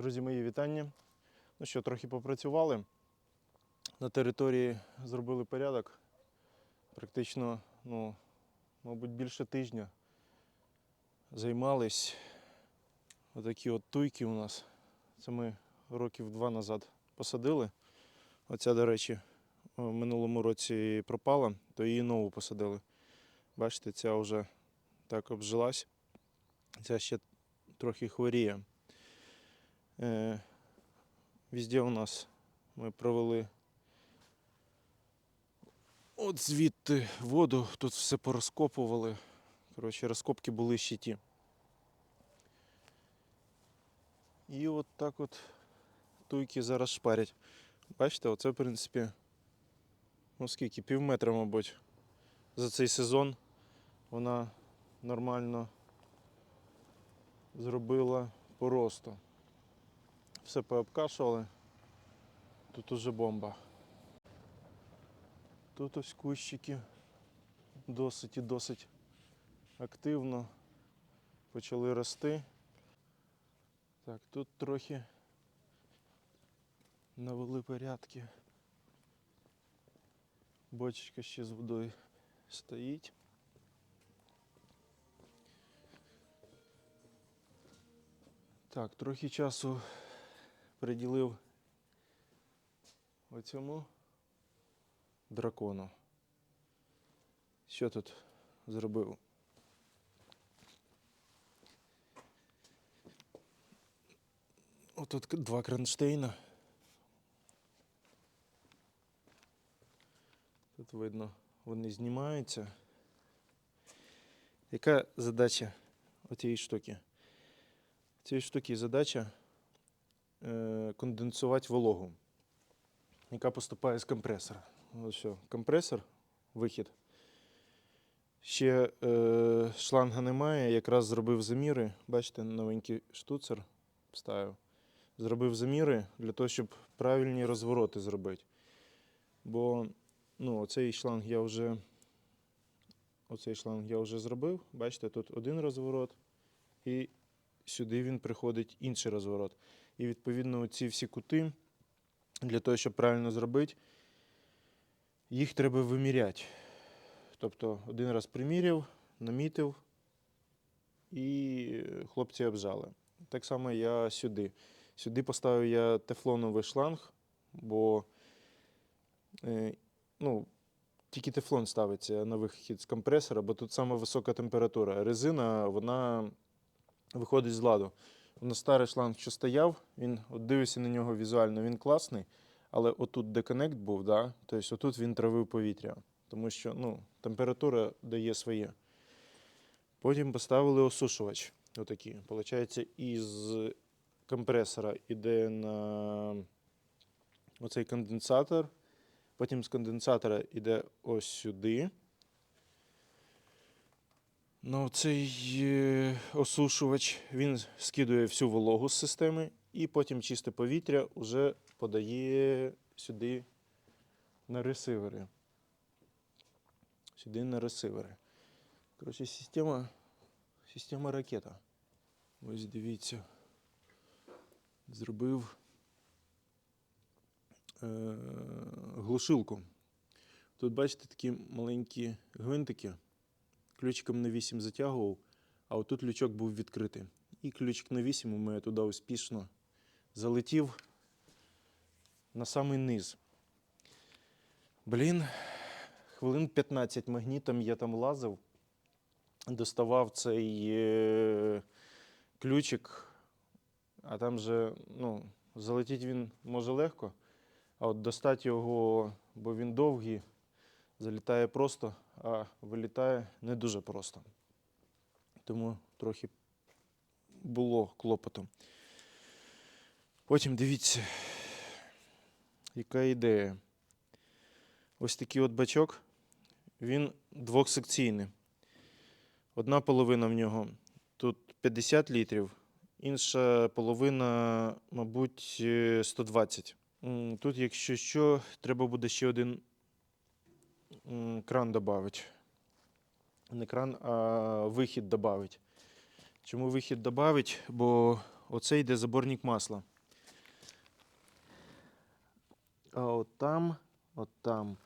Друзі, мої вітання. Ну що, трохи попрацювали. На території зробили порядок. Практично, ну, мабуть, більше тижня займались. Отакі от туйки у нас. Це ми років два назад посадили. Оця, до речі, в минулому році пропала, то її нову посадили. Бачите, ця вже так обжилась. Ця ще трохи хворіє. Е, везде у нас ми провели от звідти воду, тут все порозкопували. Коротше, розкопки були ще ті. І от так от туйки зараз шпарять. Бачите, оце, в принципі, ну скільки, пів метра, мабуть, за цей сезон вона нормально зробила поросту. Все пообкашували. Тут уже бомба. Тут ось кущики досить і досить активно почали рости. Так, тут трохи навели порядки. Бочечка ще з водою стоїть. Так, трохи часу приділив оцьому дракону. Що тут зробив? Отут два кронштейна. Тут видно, вони знімаються. Яка задача оцієї штуки? Цієї штуки задача конденсувати вологу, яка поступає з компресора. Ось що, компресор, вихід. Ще е, шланга немає, якраз зробив заміри. Бачите, новенький штуцер вставив. Зробив заміри для того, щоб правильні розвороти зробити. Бо ну, оцей шланг я вже оцей шланг я вже зробив. Бачите, тут один розворот, і сюди він приходить інший розворот. І відповідно ці всі кути, для того, щоб правильно зробити, їх треба виміряти. Тобто один раз приміряв, намітив, і хлопці обжали. Так само я сюди. Сюди поставив я тефлоновий шланг, бо е, ну, тільки тефлон ставиться на вихід з компресора, бо тут саме висока температура. Резина, вона виходить з ладу. На старий шланг, що стояв, він от дивишся на нього візуально, він класний, але отут деконект був, да? тобто отут він травив повітря, тому що ну, температура дає своє. Потім поставили осушувач. Отакий. Получається, із компресора йде на оцей конденсатор. Потім з конденсатора йде ось сюди. Ну, цей е, осушувач він скидує всю вологу з системи, і потім чисте повітря вже подає сюди на ресивери. Сюди на ресивери. Коротше, система, система ракета. Ось дивіться. Зробив е, глушилку. Тут бачите такі маленькі гвинтики ключиком на 8 затягував, а отут лючок був відкритий. І ключик на 8 у мене туди успішно залетів на самий низ. Блін, хвилин 15 магнітом я там лазив, доставав цей е, ключик, а там же, ну, залетіти він може легко, а от достати його, бо він довгий, залітає просто, а вилітає не дуже просто. Тому трохи було клопоту. Потім дивіться, яка ідея. Ось такий от бачок, він двохсекційний. Одна половина в нього тут 50 літрів, інша половина, мабуть, е, 120. Тут, якщо що, треба буде ще один кран додати. Не кран, а вихід додати. Чому вихід додати? Бо оце йде заборник масла. А от там, от там.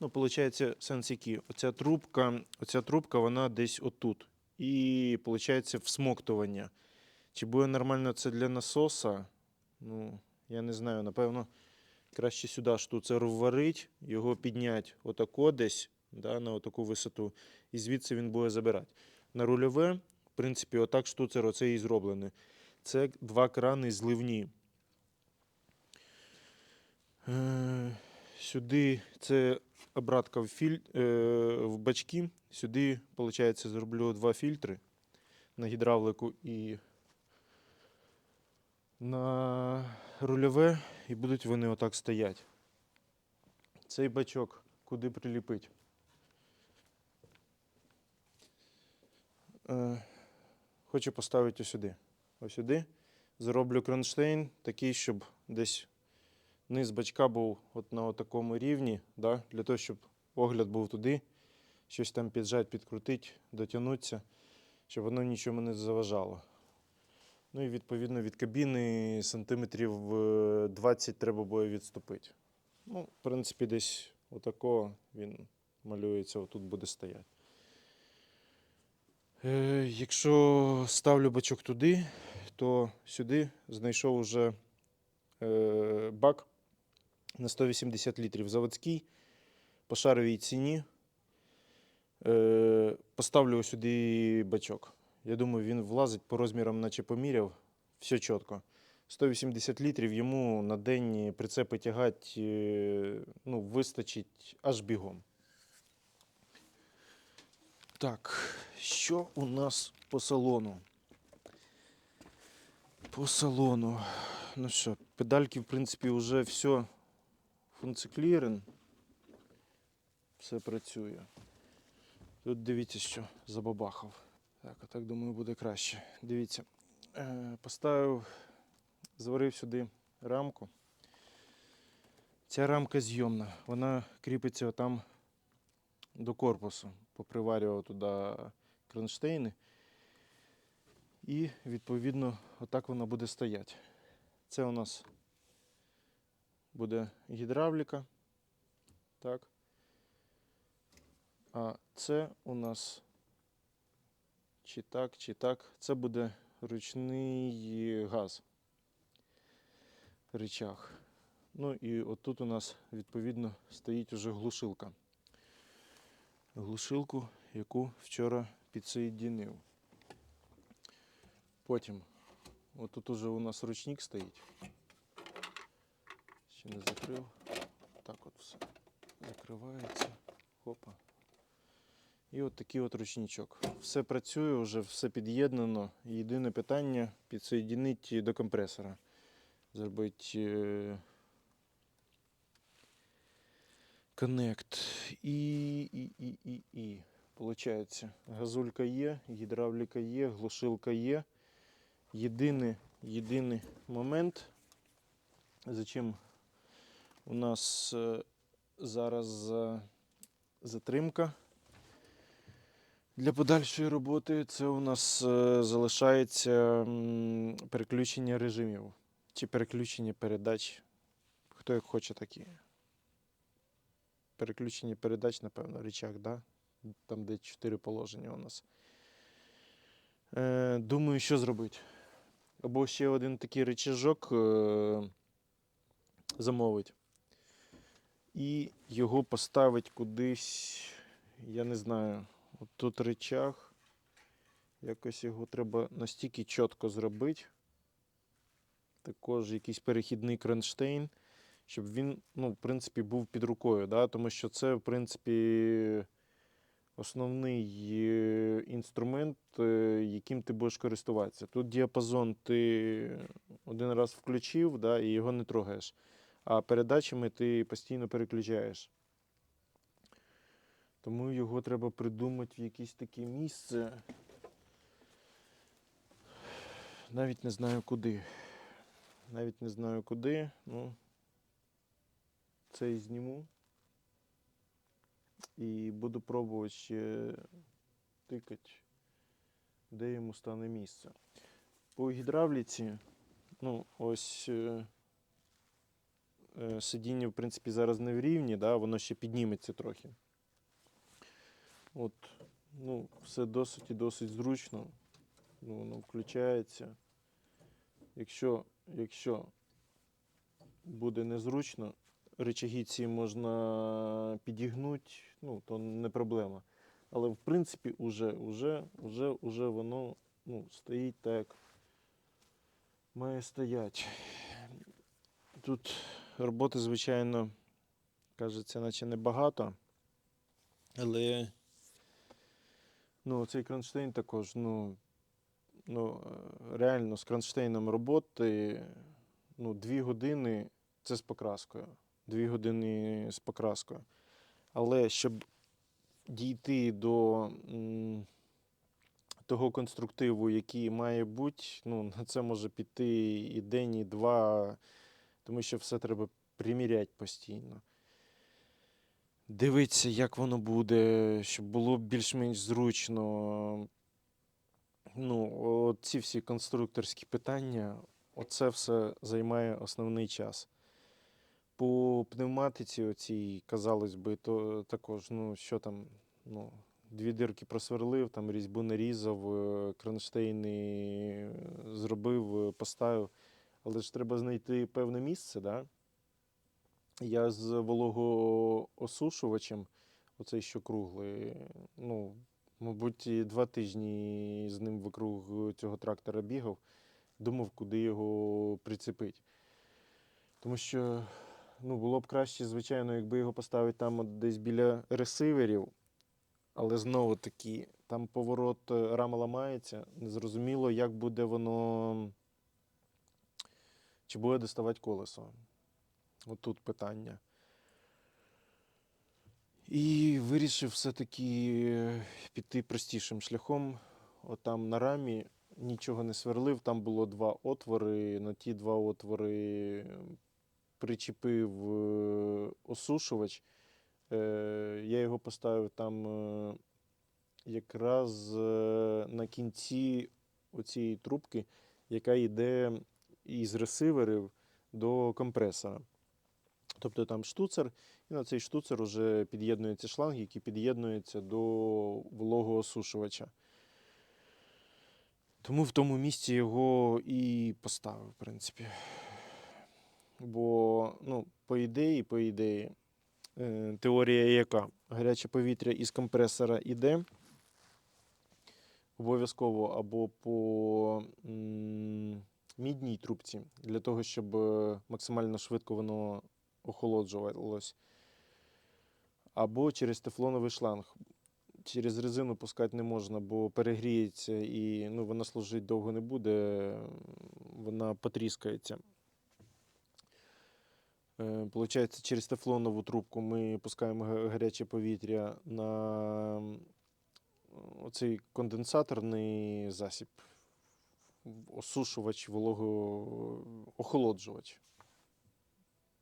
Ну, виходить, сенс який. Оця трубка, оця трубка, вона десь отут. І виходить всмоктування. Чи буде нормально це для насоса? Ну, я не знаю. Напевно, краще сюди штуцер вварить, його підняти отако десь, да, на отаку висоту, і звідси він буде забирати. На рульове, в принципі, отак штуцер оце і зроблений. Це два крани зливні. Е, Сюди це обратка в, е, в бачки. Сюди, виходить, зроблю два фільтри на гідравлику і на рульове, і будуть вони отак стояти. Цей бачок куди приліпить? Е, хочу поставити ось сюди. Ось сюди. Зроблю кронштейн такий, щоб десь низ бачка був от на такому рівні, да, для того, щоб огляд був туди, щось там піджать, підкрутити, дотягнутися, щоб воно нічому не заважало. Ну і відповідно від кабіни сантиметрів е, 20 треба буде відступити. Ну, в принципі, десь отако він малюється, отут буде стояти. Е, якщо ставлю бачок туди, то сюди знайшов уже е, бак на 180 літрів заводський по шаровій ціні. Е, поставлю сюди бачок. Я думаю, він влазить по розмірам, наче поміряв. Все чітко. 180 літрів йому на день прицепи тягати е, ну, вистачить аж бігом. Так, що у нас по салону? По салону. Ну що, педальки, в принципі, вже все функціклірен. Все працює. Тут дивіться, що забабахав. Так, а так думаю, буде краще. Дивіться. Е, поставив, зварив сюди рамку. Ця рамка зйомна. Вона кріпиться там до корпусу. Поприварював туди кронштейни. І відповідно отак вона буде стояти. Це у нас буде гідравліка. Так. А це у нас чи так, чи так. Це буде ручний газ. Речах. Ну і отут у нас відповідно стоїть уже глушилка. Глушилку, яку вчора підсоєдинив. Потім, отут уже у нас ручник стоїть. Ще не закрив. Так от все закривається. Хопа. І от такий от ручничок. Все працює, вже все під'єднано. Єдине питання підсоєдинити до компресора. Зробити е, коннект. І, і, і, і, і. Получається, газулька є, гідравліка є, глушилка є. Єдиний, єдиний момент, за чим у нас е, зараз затримка для подальшої роботи, це у нас е, залишається переключення режимів чи переключення передач. Хто як хоче такі. Переключення передач, напевно, речах, да? там де чотири положення у нас. Е, думаю, що зробити. Або ще один такий речажок е, замовить. І його поставить кудись, я не знаю, от тут речах. Якось його треба настільки чітко зробити. Також якийсь перехідний кронштейн, щоб він, ну, в принципі, був під рукою. Да? Тому що це, в принципі, основний е, інструмент, е, яким ти будеш користуватися. Тут діапазон ти один раз включив да, і його не трогаєш. А передачами ти постійно переключаєш. Тому його треба придумати в якесь таке місце. Навіть не знаю куди. Навіть не знаю куди. Ну, це і зніму. І буду пробувати ще тикати, де йому стане місце. По гідравліці, ну, ось е, е, сидіння, в принципі, зараз не в рівні, да, воно ще підніметься трохи. От, ну, все досить і досить зручно. Ну, воно включається. Якщо, якщо буде незручно, речаги ці можна підігнути, ну, то не проблема. Але в принципі, уже, уже, уже, уже воно ну, стоїть так, має стояти. Тут роботи, звичайно, кажеться, наче небагато. Але ну, цей кронштейн також, ну, ну, е, реально з кронштейном роботи ну, дві години це з покраскою. Дві години з покраскою. Але щоб дійти до м, того конструктиву, який має бути, ну, на це може піти і день, і два, тому що все треба приміряти постійно. Дивитися, як воно буде, щоб було більш-менш зручно. Ну, ці всі конструкторські питання, оце все займає основний час. По пневматиці, оцій, казалось би, то також, ну, що там, ну, дві дирки просверлив, там різьбу нарізав, е, кронштейни е, зробив, е, поставив. Але ж треба знайти певне місце, да? Я з вологоосушувачем, оцей що круглий, ну, мабуть, два тижні з ним вокруг цього трактора бігав, думав, куди його прицепити. Тому що ну, було б краще, звичайно, якби його поставити там от десь біля ресиверів, але знову таки, там поворот е, рама ламається, незрозуміло, як буде воно. Чи буде доставати колесо. От тут питання. І вирішив все-таки е, піти простішим шляхом. Отам на рамі нічого не сверлив, там було два отвори. На ті два отвори причепив е, осушувач. Е, Я його поставив там якраз на кінці оцієї трубки, яка йде із ресиверів до компресора. Тобто там штуцер, і на цей штуцер вже під'єднується шланг, який під'єднується до вологоосушувача. Тому в тому місці його і поставив, в принципі. Бо, ну, по ідеї, по ідеї, е, теорія яка? Гаряче повітря із компресора йде обов'язково або по мідній трубці, для того, щоб е, максимально швидко воно охолоджувалось. Або через тефлоновий шланг. Через резину пускати не можна, бо перегріється і ну, вона служити довго не буде, вона потріскається. Е, Получається, через тефлонову трубку ми пускаємо гаряче повітря на м, оцей конденсаторний засіб, осушувач, вологоохолоджувач.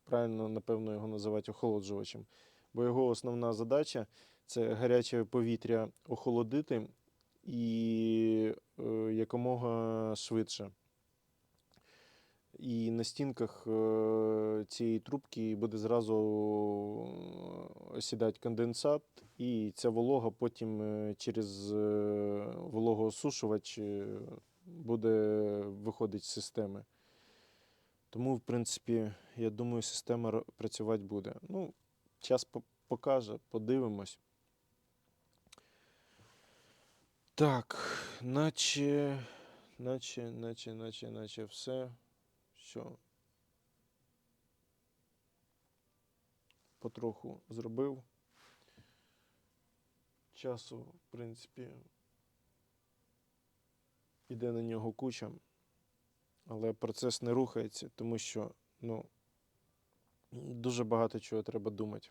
Правильно, напевно, його називати охолоджувачем. Бо його основна задача це гаряче повітря охолодити і е, якомога швидше. І на стінках е, цієї трубки буде зразу е, осідати конденсат, і ця волога потім через вологоосушувач буде виходити з системи. Тому, в принципі, я думаю, система працювати буде. Ну, час покаже, подивимось. Так, наче, наче, наче, наче, наче все. Що потроху зробив. Часу, в принципі, іде на нього куча, але процес не рухається, тому що ну, дуже багато чого треба думати.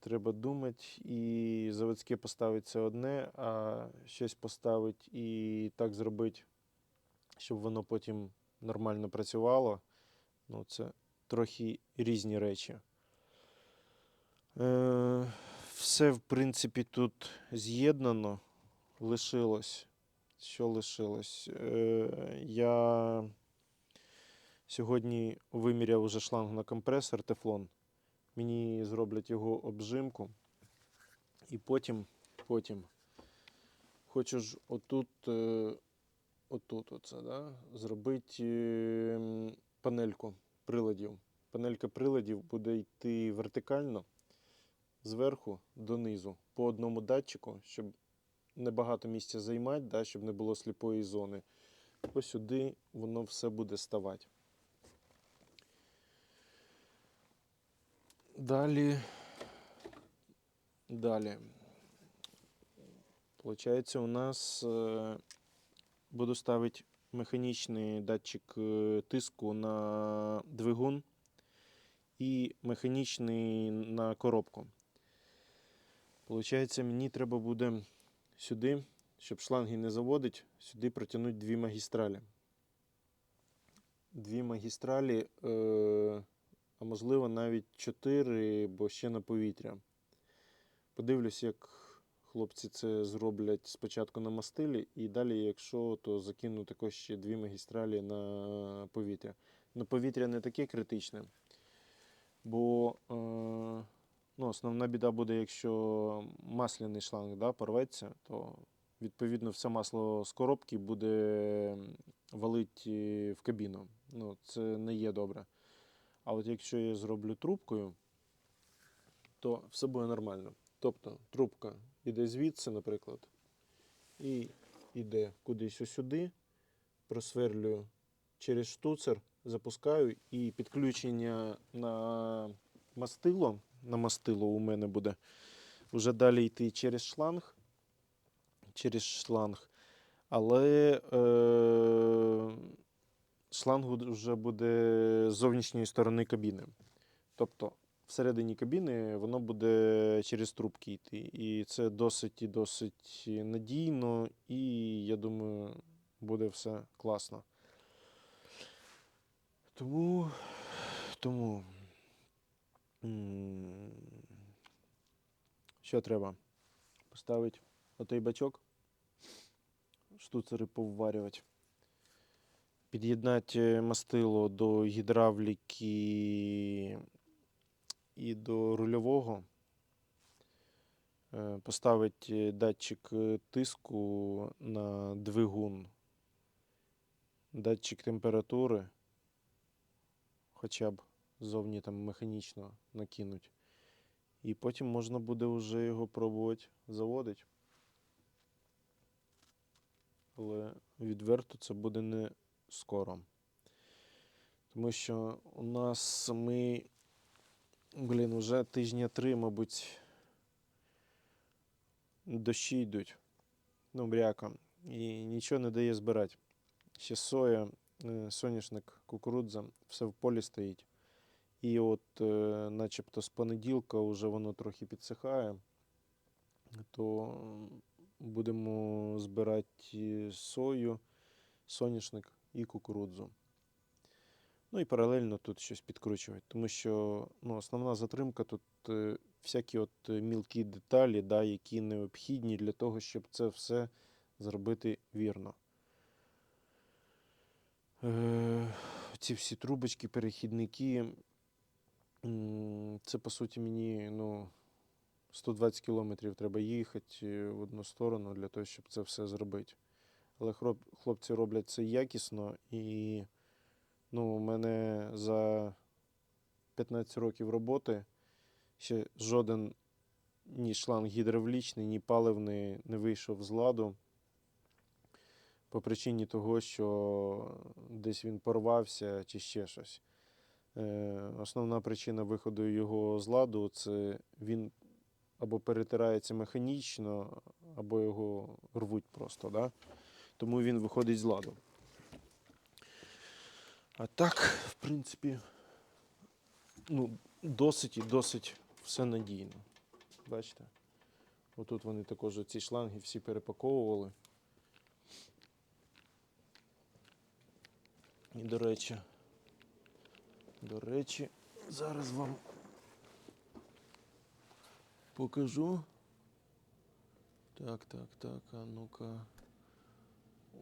Треба думати, і заводське поставить це одне, а щось поставить і так зробити, щоб воно потім нормально працювало. Ну, це трохи різні речі. Е, все, в принципі, тут з'єднано. Лишилось що лишилось? Е, я сьогодні виміряв уже шланг на компресор Тефлон. Мені зроблять його обжимку. І потім, потім хочу ж отут, е, отут оце, да, зробити е, панельку приладів. Панелька приладів буде йти вертикально зверху донизу по одному датчику, щоб небагато місця займати, да, щоб не було сліпої зони. Ось сюди воно все буде ставати. Далі. Далі. Получається, у нас е, буду ставити механічний датчик е, тиску на двигун і механічний на коробку. Получається, мені треба буде сюди, щоб шланги не заводить, сюди протягнути дві магістралі. Дві магістралі, е, а можливо навіть чотири, бо ще на повітря. Подивлюсь, як хлопці це зроблять спочатку на мастилі, і далі, якщо, то закину також ще дві магістралі на повітря. На повітря не таке критичне, бо е, ну, основна біда буде, якщо масляний шланг да, порветься, то відповідно все масло з коробки буде валити в кабіну. Ну, це не є добре. А от якщо я зроблю трубкою, то все буде нормально. Тобто трубка йде звідси, наприклад, і йде кудись сюди, просверлюю через штуцер, запускаю і підключення на мастило, на мастило у мене буде вже далі йти через шланг. Через шланг. Але е, шланг вже буде з зовнішньої сторони кабіни. Тобто всередині кабіни воно буде через трубки йти. І це досить і досить надійно, і я думаю, буде все класно. Тому, тому що треба? Поставити отей бачок, штуцери повварювати. Під'єднати мастило до гідравліки і до рульового. Е, Поставити датчик е, тиску на двигун, датчик температури, хоча б зовні там механічно накинуть. І потім можна буде вже його пробувати заводити. Але відверто це буде не скоро. Тому що у нас ми, блін, вже тижня три, мабуть, дощі йдуть. Ну, бряка. І нічого не дає збирати. Ще соя, е, соняшник, кукурудза, все в полі стоїть. І от, е, начебто з понеділка вже воно трохи підсихає, то будемо збирати сою, соняшник і кукурудзу. Ну і паралельно тут щось підкручувати, тому що ну, основна затримка тут е, всякі от е, мілкі деталі, да, які необхідні для того, щоб це все зробити вірно. Е, ці всі трубочки, перехідники. Це по суті мені ну, 120 кілометрів треба їхати е, в одну сторону для того, щоб це все зробити. Але хлопці роблять це якісно і ну, у мене за 15 років роботи ще жоден ні шланг гідравлічний, ні паливний не вийшов з ладу. По причині того, що десь він порвався чи ще щось. Е, основна причина виходу його з ладу це він або перетирається механічно, або його рвуть просто. Да? Тому він виходить з ладу. А так, в принципі, ну, досить і досить все надійно. Бачите? Отут вони також ці шланги всі перепаковували. І, до речі, до речі, зараз вам покажу. Так, так, так, а ну-ка.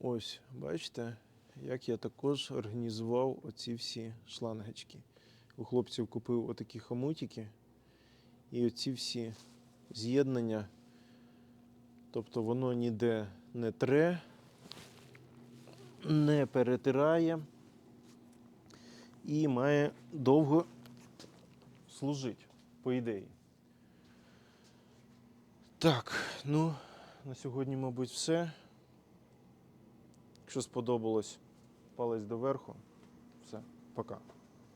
Ось, бачите, як я також організував оці всі шлангочки. У хлопців купив отакі хомутики і оці всі з'єднання. Тобто воно ніде не тре, не перетирає і має довго служити, по ідеї. Так, ну, на сьогодні, мабуть, все. Якщо сподобалось, палець доверху. Все, пока.